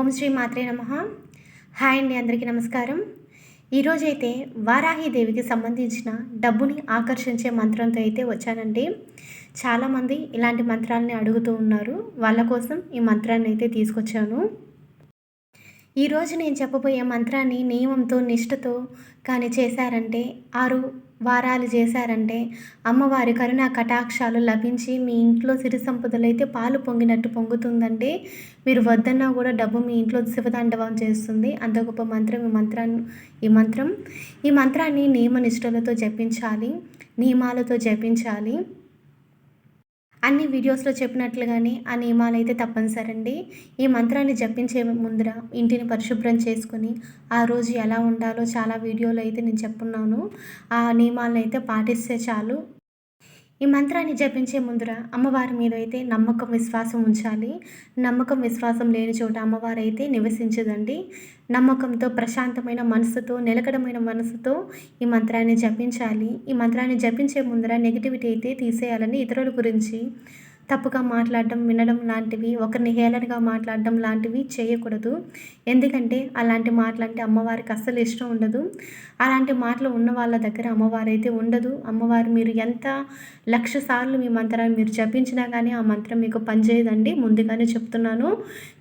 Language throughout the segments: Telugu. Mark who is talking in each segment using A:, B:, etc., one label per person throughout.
A: ఓం శ్రీ మాత్రే నమ. హాయ్ అండి అందరికీ నమస్కారం. ఈరోజైతే వారాహిదేవికి సంబంధించిన డబ్బుని ఆకర్షించే మంత్రంతో అయితే వచ్చానండి. చాలామంది ఇలాంటి మంత్రాలని అడుగుతూ ఉన్నారు. వాళ్ళ కోసం ఈ మంత్రాన్ని అయితే తీసుకొచ్చాను. ఈరోజు నేను చెప్పబోయే మంత్రాన్ని నియమంతో నిష్ఠతో కానీ చేశారంటే ఆరు వారాలు చేశారంటే అమ్మవారి కరుణ కటాక్షాలు లభించి మీ ఇంట్లో సిరి సంపదలు అయితే పాలు పొంగినట్టు పొంగుతుందండి మీరు వద్దన్నా కూడా డబ్బు మీ ఇంట్లో శివతాండవం చేస్తుంది. అంత గొప్ప మంత్రం ఈ మంత్రాన్ని ఈ మంత్రం. ఈ మంత్రాన్ని నియమ నిష్ఠలతో జపించాలి నియమాలతో జపించాలి. అన్ని వీడియోస్లో చెప్పినట్లుగానే ఆ నియమాలు అయితే తప్పనిసరి అండి ఈ మంత్రాన్ని జపించే ముందర ఇంటిని పరిశుభ్రం చేసుకొని ఆ రోజు ఎలా ఉండాలో చాలా వీడియోలు అయితే నేను చెప్పున్నాను. ఆ నియమాలను అయితే పాటిస్తే చాలు. ఈ మంత్రాన్ని జపించే ముందర అమ్మవారి మీద అయితే నమ్మకం విశ్వాసం ఉంచాలి. నమ్మకం విశ్వాసం లేని చోట అమ్మవారు అయితే నివసించదండి. నమ్మకంతో ప్రశాంతమైన మనసుతో నిలకడమైన మనసుతో ఈ మంత్రాన్ని జపించాలి. ఈ మంత్రాన్ని జపించే ముందర నెగిటివిటీ అయితే తీసేయాలని ఇతరుల గురించి తప్పుగా మాట్లాడడం వినడం లాంటివి ఒకరిని హేళనగా మాట్లాడడం లాంటివి చేయకూడదు. ఎందుకంటే అలాంటి మాటలంటే అమ్మవారికి అస్సలు ఇష్టం ఉండదు. అలాంటి మాటలు ఉన్న వాళ్ళ దగ్గర అమ్మవారు అయితే ఉండదు. అమ్మవారు మీరు ఎంత లక్ష సార్లు మీ మంత్రాన్ని మీరు జపించినా కానీ ఆ మంత్రం మీకు పనిచేయదండి. ముందుగానే చెప్తున్నాను.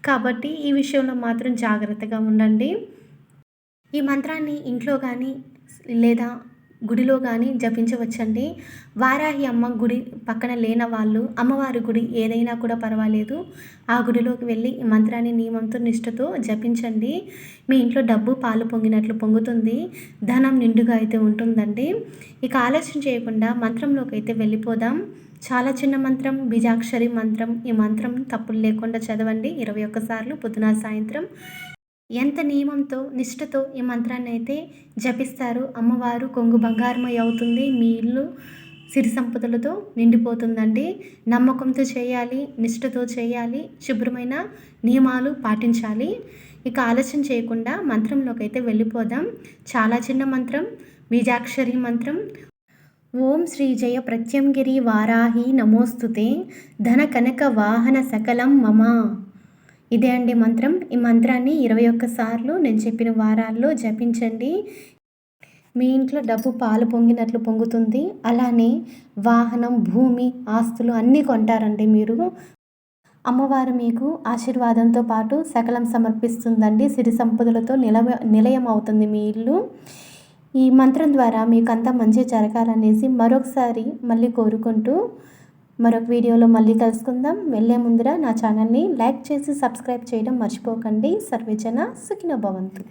A: కాబట్టి ఈ విషయంలో మాత్రం జాగ్రత్తగా ఉండండి. ఈ మంత్రాన్ని ఇంట్లో కానీ లేదా గుడిలో కానీ జపించవచ్చండి. వారాహి అమ్మ గుడి పక్కన లేన వాళ్ళు అమ్మవారి గుడి ఏదైనా కూడా పర్వాలేదు. ఆ గుడిలోకి వెళ్ళి ఈ మంత్రాన్ని నియమంతో నిష్ఠతో జపించండి. మీ ఇంట్లో డబ్బు పాలు పొంగినట్లు పొంగుతుంది. ధనం నిండుగా అయితే ఉంటుందండి. ఇక ఆలస్యం చేయకుండా మంత్రంలోకి అయితే వెళ్ళిపోదాం. చాలా చిన్న మంత్రం బీజాక్షరి మంత్రం ఈ మంత్రం తప్పులు లేకుండా చదవండి. ఇరవై ఒక్కసార్లు పొద్దున సాయంత్రం ఎంత నియమంతో నిష్ఠతో ఈ మంత్రాన్ని అయితే జపిస్తారు అమ్మవారు కొంగు బంగారమై అవుతుంది. మీ ఇల్లు సిరి సంపదలతో నిండిపోతుందండి. నమ్మకంతో చేయాలి నిష్ఠతో చేయాలి శుభ్రమైన నియమాలు పాటించాలి. ఇక ఆలస్యం చేయకుండా మంత్రంలోకి అయితే వెళ్ళిపోదాం. చాలా చిన్న మంత్రం బీజాక్షరి మంత్రం. ఓం శ్రీ జయ ప్రత్యంగిరి వారాహి నమోస్తుతే ధన కనక వాహన సకలం మమ. ఇదే అండి మంత్రం. ఈ మంత్రాన్ని ఇరవై ఒక్క సార్లు నేను చెప్పిన వారాల్లో జపించండి. మీ ఇంట్లో డబ్బు పాలు పొంగినట్లు పొంగుతుంది. అలానే వాహనం భూమి ఆస్తులు అన్నీ కొంటారండి మీరు. అమ్మవారు మీకు ఆశీర్వాదంతో పాటు సకలం సమర్పిస్తుందండి. సిరి సంపదలతో నిలవ నిలయం అవుతుంది మీ ఇల్లు. ఈ మంత్రం ద్వారా మీకు అంతా మంచి జరగాలనేసి మరొకసారి మళ్ళీ కోరుకుంటూ మరొక వీడియోలో మళ్ళీ కలుసుకుందాం. వెళ్ళే ముందర నా ఛానల్ని లైక్ చేసి సబ్స్క్రైబ్ చేయడం మర్చిపోకండి. సర్వేజన సుఖిన భవంతు.